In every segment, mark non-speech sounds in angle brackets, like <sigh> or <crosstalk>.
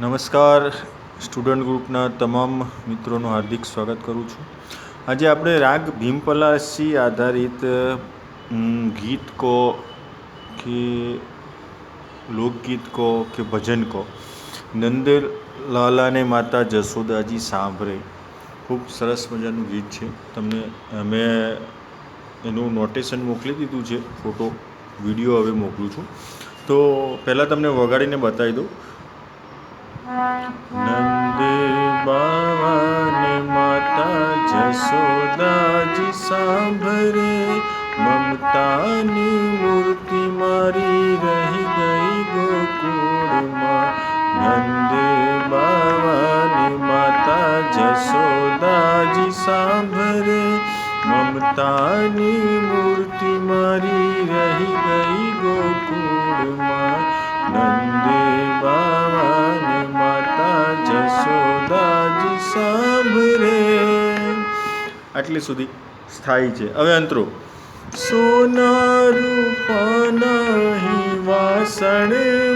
નમસ્કાર. સ્ટુડન્ટ ગ્રુપના તમામ મિત્રોનું હાર્દિક સ્વાગત કરું છું. આજે આપણે રાગ ભીમપલાસી આધારિત ગીત કહો કે લોકગીત કહો કે ભજન કહો નંદલાલાને માતા જશોદાજી સાંભળે. ખૂબ સરસ મજાનું ગીત છે. તમને મેં એનું નોટેશન મોકલી દીધું છે, ફોટો, વીડિયો હવે મોકલું છું. તો પહેલાં તમને વગાડીને બતાવી દઉં. નંદ બાવાને માતા જશોદાજી સાંભરે મમતાની મૂર્તિ મારી રહી ગઈ ગોકુળમાં. નંદ બાવાને માતા જશોદાજી સાંભરે મમતાની મૂર્તિ મારી રહી ગઈ ગોકુળમાં. નંદ બાવાને આટલી સુધી સ્થાયી છે. હવે અંતરો. સોના રૂપાના વાસણ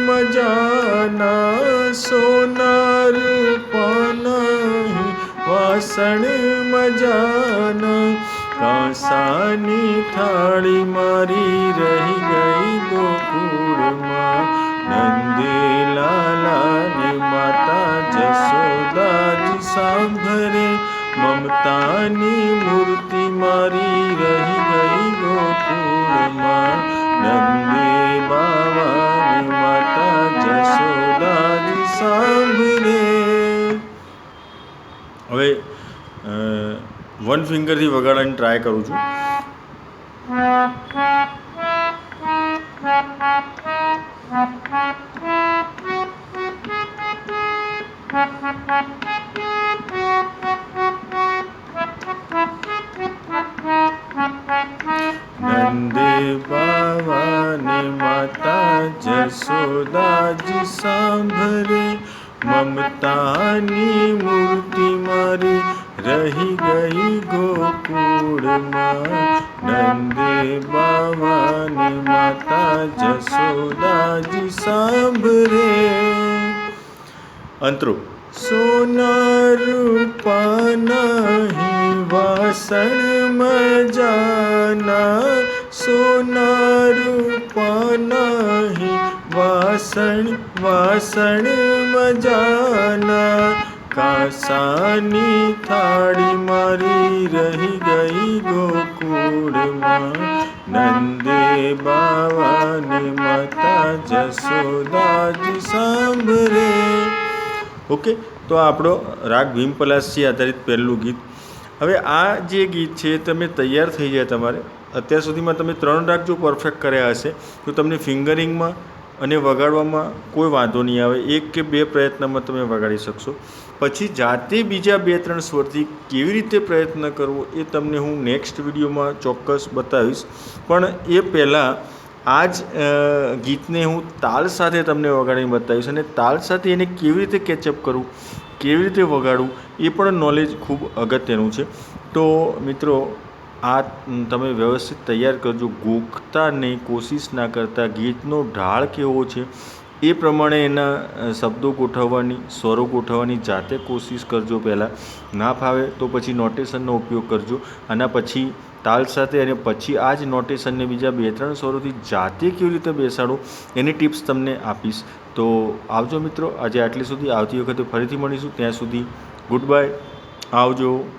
મજાના. સોના રૂપાના વાસણ મજાના. કાંસાની થાળી મારી રહી ગઈ ગોકુળમાં. નંદે મમતાની મૂર્તિ મારી રહી ગઈ ગોકુળમાં. નંદે બાવાની માતા જશોદાજી સાંભળે. હવે વન ફિંગરથી વગાડવાની ટ્રાય કરું છું. <laughs> માતા જશોદાજી સાંભળે, મમતાની મૂર્તિ મારી રહી ગઈ ગોકુળમાં. નંદે બાવાની માતા જસોદાજી સાંભળે. અંતરો. સોના રૂપાના વાસણ મજાના. સોના રૂપાના વાસણ વાસણ મજાના. કાસાની થાળી મારી રહી ગઈ ગોકુળમાં. નંદે બાવાને માતા જસોદાજી સાંભળે. ઓકે, તો આપણો રાગ ભીમપલાસી આધારિત પહેલું ગીત. હવે આ જે ગીત છે તમે તૈયાર થઈ જાય તમારે. અત્યાર સુધીમાં તમે ત્રણ રાગ જો પરફેક્ટ કર્યા હશે, તો તમને ફિંગરિંગમાં અને વગાડવામાં કોઈ વાંધો નહીં આવે. એક કે બે પ્રયત્નમાં તમે વગાડી શકશો. પછી જાતે બીજા બે ત્રણ સ્વરથી કેવી રીતે પ્રયત્ન કરવો એ તમને હું નેક્સ્ટ વિડીયોમાં ચોક્કસ બતાવીશ. પણ એ પહેલાં આ જ ગીતને હું તાલ સાથે તમને વગાડીને બતાવીશ અને તાલ સાથે એને કેવી રીતે કેચઅપ કરવું, કેવી રીતે વગાડવું એ પણ નોલેજ ખૂબ અગત્યનું છે. તો મિત્રો આ તમે વ્યવસ્થિત તૈયાર કરજો. ગોખતા નહીં કોશિશ ના કરતા ગીતનો ઢાળ કેવો છે એ પ્રમાણે એના શબ્દો ગોઠવવાની, સ્વરો ગોઠવવાની જાતે કોશિશ કરજો પહેલાં. ના ફાવે તો પછી નોટેશનનો ઉપયોગ કરજો. આના પછી તાલ સાથે અને પછી આ જ નોટેશનને બીજા બે ત્રણ સ્વરોથી જાતે કેવી રીતે બેસાડો એની ટિપ્સ તમને આપીશ. તો આવજો મિત્રો, આજે આટલી સુધી. આવતી વખતે ફરીથી મળીશું. ત્યાં સુધી ગુડ બાય. આવજો.